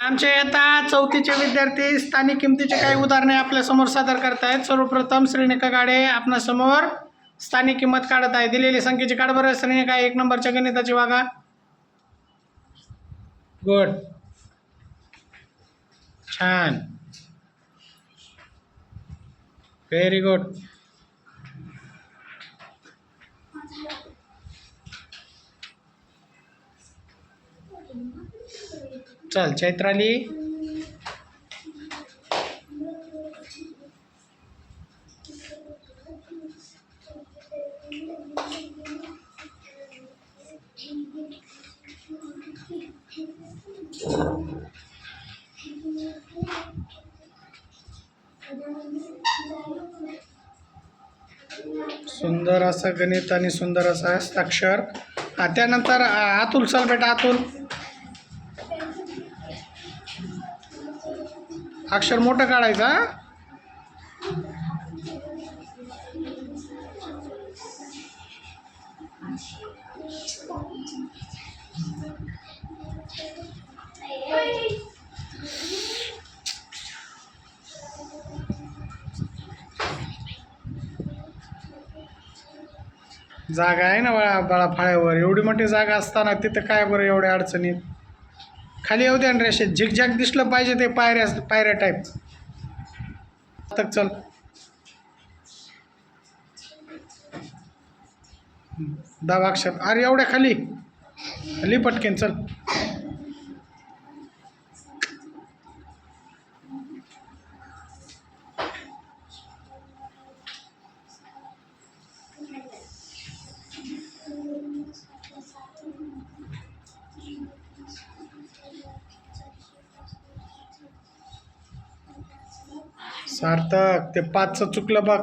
आमचे आता चौथीचे विद्यार्थी स्थानिक किमतीचे काही उदाहरणे आपल्यासमोर सादर करतायत. सर्वप्रथम श्रीनिका गाडे आपणासमोर स्थानिक किंमत काढत आहे. दिलेली संख्येची काढ बरं. श्रीनिका एक नंबरच्या गणिताची वागा गुड. छान. व्हेरी गुड चल चैत्राली। सुंदर असं गणित आणि सुंदर असं हस्ताक्षर त्यानंतर आतुल चल बेटा आतुल अक्षर मोठं काढायचा जागा आहे ना बाळा बाळा फाळ्यावर? एवढी मोठी जागा असताना तिथं काय बरं एवढ्या अडचणीत? खाली येऊ द्या ना रेषेत झिकझॅक दिसलं पाहिजे ते पायऱ्या पायऱ्या टाईप तक चल. दहा अक्षर अरे एवढ्या खाली. खाली पटकेन चल. सार्थक ते पाचचं चुकलं बघ.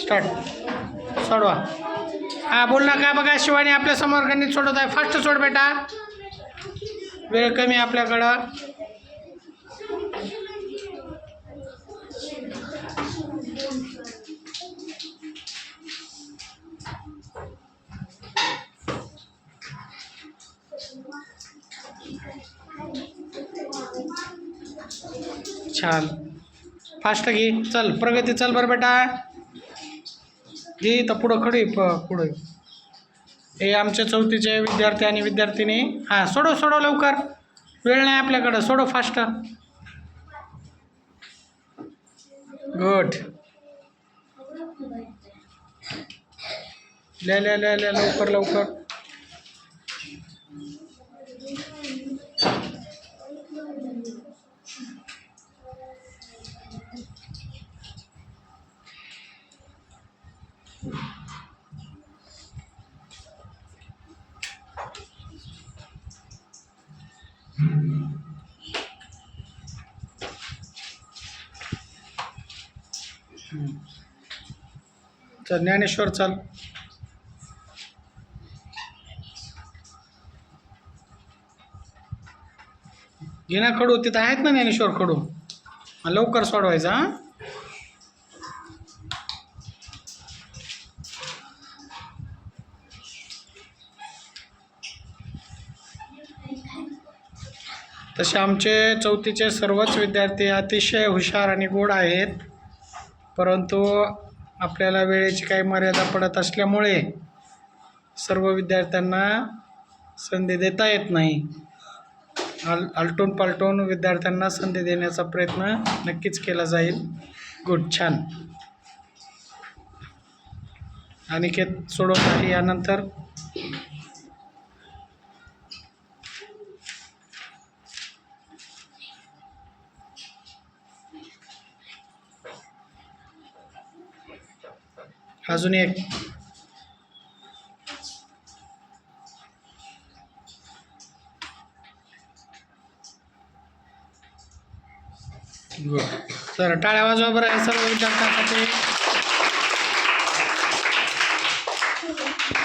स्टार्ट सोडवा. हा बोल ना काय बघा शिवानी आपल्यासमोर गणित सोडत आहे फास्ट सोड बेटा. वेळ कमी आपल्याकडं. छान. फास्ट घे. चल प्रगती चल बरं बेटा. घे तर पुढं खडी प पुढं हे आमच्या चौथीचे विद्यार्थी आणि विद्यार्थिनी. हां सोडव सोडव लवकर. वेळ नाही आपल्याकडं. सोडव फास्ट गुड ले ले ले ले लवकर लवकर. चल ज्ञानेश्वर चल. घेना खडू तिथं आहेत ना ज्ञानेश्वर कडू लवकर सोडवायचा हां? तसे आमचे चौथीचे सर्वच विद्यार्थी अतिशय हुशार आणि गोड आहेत. परंतु आपल्याला वेळेची काही मर्यादा पडत असल्यामुळे सर्व विद्यार्थ्यांना संधी देता येत नाही. आल आलटून पालटून विद्यार्थ्यांना संधी देण्याचा प्रयत्न नक्कीच केला जाईल. गुड छान. अनिकेत सोडवत आहे यानंतर. अजून एक. गुड तर टाळ्या वाजवा बरं या सर्व विद्यार्थ्यांसाठी